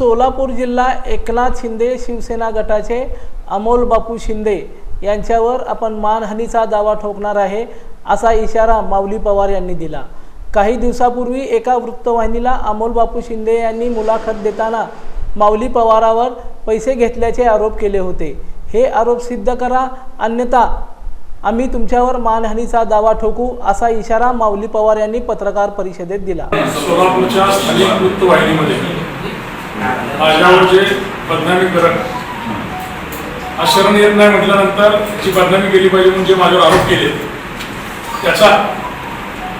सोलापूर जिल्हा एकनाथ शिंदे शिवसेना गटाचे अमोल बापू शिंदे यांच्यावर आपण मानहानीचा दावा ठोकणार आहे असा इशारा माऊली पवार यांनी दिला. काही दिवसापूर्वी एका वृत्तवाहिनीला अमोल बापू शिंदे यांनी मुलाखत देताना माऊली पवारावर पैसे घेतल्याचे आरोप केले होते. हे आरोप सिद्ध करा अन्यथा आम्ही तुमच्यावर मानहानीचा दावा ठोकू असा इशारा माऊली पवार यांनी पत्रकार परिषदेत दिला. सोलापूरच्या स्थानिक वृत्तवाहिनीमध्ये माझ्यावर जे बदनामी करत. शरण येत नाही म्हटल्यानंतर जी बदनामी केली पाहिजे म्हणून जे माझ्यावर आरोप केले त्याचा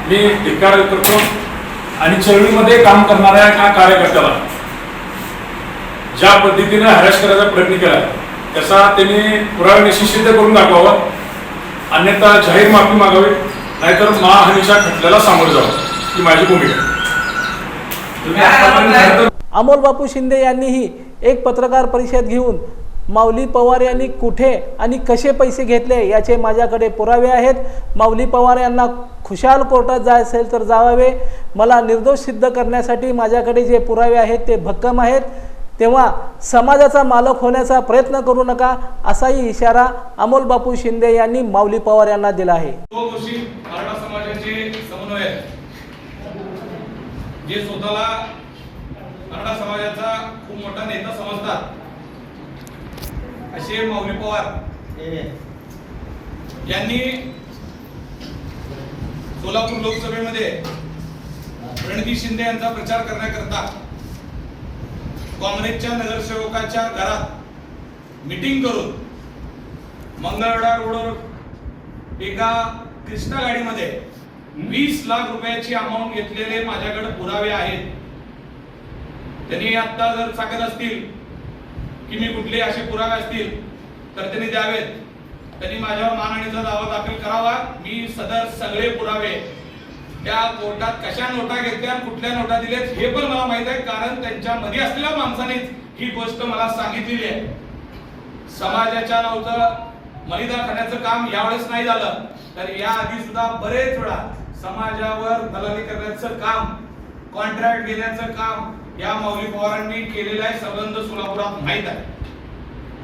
मी धिक्कार करतो आणि चळवळीमध्ये काम करणाऱ्या एका कार्यकर्त्याला ज्या पद्धतीने हॅरॅस करायचा प्रयत्न केला त्याचा त्यांनी पुराव्यानिशी सिद्ध करून दाखवावा. अन्यथा जाहीर माफी मागावी नाहीतर मानहानीच्या खटल्याला सामोरं जावं. ही माझी भूमिका आहे. तुम्ही आतापर्यंत अमोल बापू शिंदे यांनीही एक पत्रकार परिषद घेऊन माऊली पवार यांनी कुठे आणि कसे पैसे घेतले याचे माझ्याकडे पुरावे आहेत. माऊली पवार यांना खुशाल कोर्टात जाय असेल तर जावावे मला निर्दोष सिद्ध करण्यासाठी माझ्याकडे जे पुरावे आहेत ते भक्कम आहेत. तेव्हा समाजाचा मालक होण्याचा प्रयत्न करू नका असाही इशारा अमोल बापू शिंदे यांनी माऊली पवार यांना दिला आहे. समाजाचे समन्वय जे स्वतःला मराठा समाजाचा खूप मोठा नेता समजतात. असे मौली पवार यांनी सोलापूर लोकसभेमध्ये रणजित शिंदे यांचा प्रचार करण्याकरता काँग्रेसच्या नगरसेवकाच्या घरात मिटिंग करून मंगळवेढा रोडवर एका क्रिस्टा गाडीमध्ये वीस लाख रुपयाची अमाऊंट घेतलेले माझ्याकडे पुरावे आहेत. त्यांनी आता जर सांगत असतील की मी कुठले असे पुरावे असतील तर त्यांनी द्यावेत. त्यांनी माझ्यावर मानहानीचा दावा दाखल करावा. मी सदर सगळे पुरावे त्या कोर्टात कशा नोटा घेतल्या कुठल्या नोटा दिल्यात हे पण मला माहीत आहे कारण त्यांच्या मध्ये असलेल्या माणसानेच ही गोष्ट मला सांगितलेली आहे. समाजाच्या नावचं मलिदा करण्याचं काम यावेळेस नाही झालं. तर या आधी सुद्धा बरेच वेळा समाजावर दलाली करण्याचं काम कॉन्ट्रॅक्ट घेण्याचं काम या मौली पवारांनी केलेला आहे संबंध सोलापुरात माहीत आहे.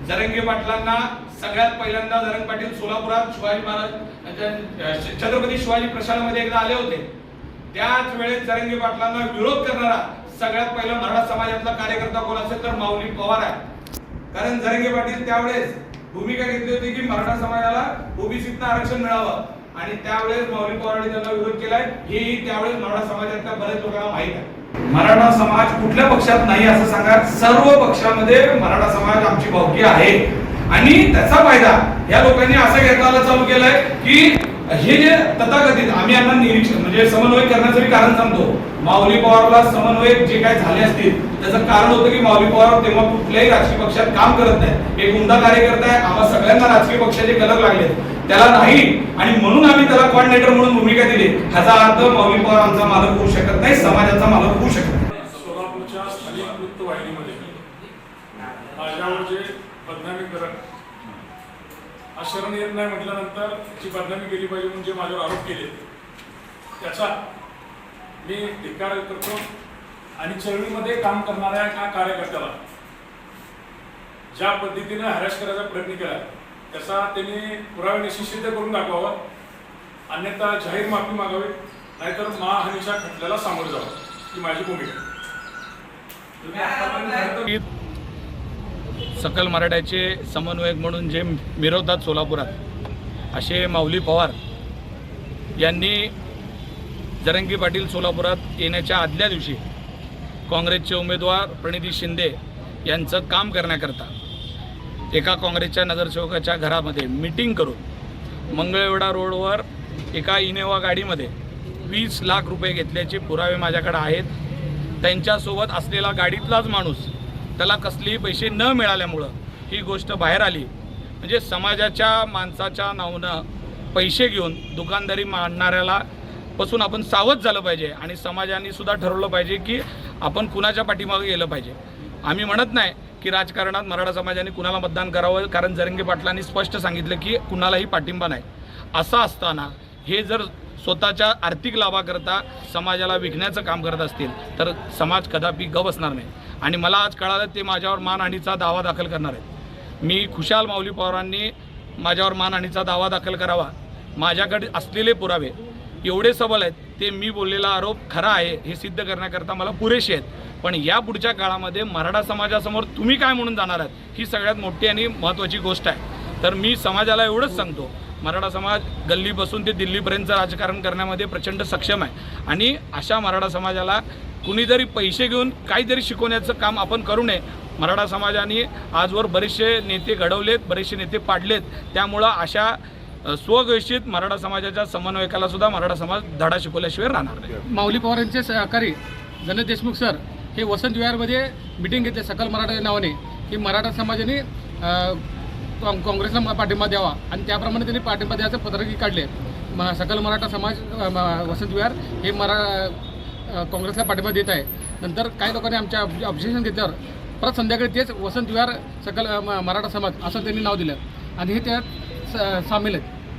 जरंगे पाटलांना सगळ्यात पहिल्यांदा जरंग पाटील सोलापुरात शिवाजी महाराज छत्रपती शिवाजी प्रशालामध्ये एकदा आले होते. त्याच वेळेस जरंगे पाटलांना विरोध करणारा सगळ्यात पहिला मराठा समाजातला कार्यकर्ता कोण असेल तर माऊली पवार आहे. कारण जरंगे पाटील त्यावेळेस भूमिका घेतली होती की मराठा समाजाला ओबीसीतनं आरक्षण मिळावं. आणि त्यावेळेस माऊली पवारांनी त्यांना विरोध केलाय. हेही त्यावेळेस मराठा समाजातल्या बऱ्याच लोकांना माहीत आहे. मराठा समाज कुठल्या पक्षात नाही असं सांगा. सर्व पक्षामध्ये मराठा समाज आमची भावकी आहे. आणि त्याचा फायदा या लोकांनी असं घेताना चालू केलंय की हे जे तथाकथित आम्ही यांना निरीक्षण म्हणजे समन्वय करण्याचं मी कारण सांगतो. माऊली पवारला समन्वय जे काय झाले असतील त्याचं कारण होतं की माऊली पवार तेव्हा कुठल्याही राजकीय पक्षात काम करत नाही एक उमदा कार्यकर्ता आहे आम्हाला सगळ्यांना राजकीय पक्षाचे कलर लागले त्याला नाही. आणि म्हणून आम्ही त्याला कॉर्डिनेटर म्हणून भूमिका दिली. ह्याचा अर्थ माऊली पवार आमचा मालक होऊ शकत नाही समाजाचा मालक होऊ शकत नाही. सोलापूरच्या स्थानिक वृत्तवाहिनीमध्ये माझ्यावर बदनामी करत हा शरण येत नाही म्हटल्यानंतर जी बदनामी केली पाहिजे म्हणून जे माझ्यावर आरोप केले त्याचा मी धिक्कार करतो आणि चळवळीमध्ये काम करणाऱ्या एका कार्यकर्त्याला ज्या पद्धतीने हॅरॅस करायचा प्रयत्न केला त्याचा त्यांनी पुराव्यानिशी सिद्ध करून दाखवावा. अन्यथा जाहीर माफी मागावी नाहीतर मानहानीच्या खटल्याला सामोरं जावं. ही माझी भूमिका सकल मराठ्याचे समन्वयक म्हणून जे मिरवतात सोलापुरात असे माऊली पवार यांनी जरंगी पाटील सोलापुरात येण्याच्या आदल्या दिवशी काँग्रेसचे उमेदवार प्रणिती शिंदे यांचं काम करण्याकरता एका काँग्रेसच्या नगरसेवकाच्या घरामध्ये मिटिंग करून मंगळवेढा रोडवर एका इनोवा गाडीमध्ये वीस लाख रुपये घेतल्याचे पुरावे माझ्याकडे आहेत. त्यांच्यासोबत असलेला गाडीतलाच माणूस त्याला कसलेही पैसे न मिळाल्यामुळं ही गोष्ट बाहेर आली. म्हणजे समाजाच्या माणसाच्या नावनं पैसे घेऊन दुकानदारी मांडणाऱ्याला पासून आपण सावध झालं पाहिजे आणि समाजाने सुद्धा ठरवलं पाहिजे की आपण कुणाच्या पाठीमागे गेलं पाहिजे. आम्ही म्हणत नाही की राजकारणात मराठा समाजाने कुणाला मतदान करावं? कारण जरंगे पाटलांनी स्पष्ट सांगितलं की कुणालाही पाठिंबा नाही. असं असताना हे जर स्वतःच्या आर्थिक लाभाकरता समाजाला विकण्याचं काम करत असतील तर समाज कदापि ग बसणार नाही. आणि मला आज कळालं ते माझ्यावर मानहानीचा दावा दाखल करणार आहेत. मी खुशाल माऊली पवारांनी माझ्यावर मानहानीचा दावा दाखल करावा. माझ्याकडे असलेले पुरावे एवढे सबल आहेत ते मी बोललेला आरोप खरा आहे हे सिद्ध करण्याकरता मला पुरेसे आहेत. पण या पुढच्या काळामध्ये मराठा समाजासमोर तुम्ही काय म्हणून जाणार आहात ही सगळ्यात मोठी आणि महत्त्वाची गोष्ट आहे. तर मी समाजाला एवढंच सांगतो मराठा समाज गल्ली बसून ते दिल्लीपर्यंतचं राजकारण करण्यामध्ये प्रचंड सक्षम आहे. आणि अशा मराठा समाजाला कुणीतरी पैसे घेऊन काहीतरी शिकवण्याचं काम आपण करू नये. मराठा समाजाने आजवर बरेचसे नेते घडवलेत बरेचसे नेते पाडलेत. त्यामुळं अशा स्वघोषित मराठा समाजाच्या समन्वयकाला सुद्धा मराठा समाज धडा शिकवल्याशिवाय राहणार नाही. माऊली पवार यांचे सहकारी गणेश देशमुख सर हे वसंत विहारमध्ये मिटिंग घेतले सकल मराठा नावाने. की मराठा समाजाने काँग्रेसला पाठिंबा द्यावा. आणि त्याप्रमाणे त्यांनी पाठिंबा द्यायचं पत्रकी काढले. म सकल मराठा समाज वसंत विहार हे मरा काँग्रेसला पाठिंबा देत आहे. नंतर काही लोकांनी आमच्या ऑब्जेक्शन घेतल्यावर परत संध्याकाळी तेच वसंत विहार सकल म- मराठा समाज असं त्यांनी नाव दिलं. आणि हे त्यात स- सामील आहेत.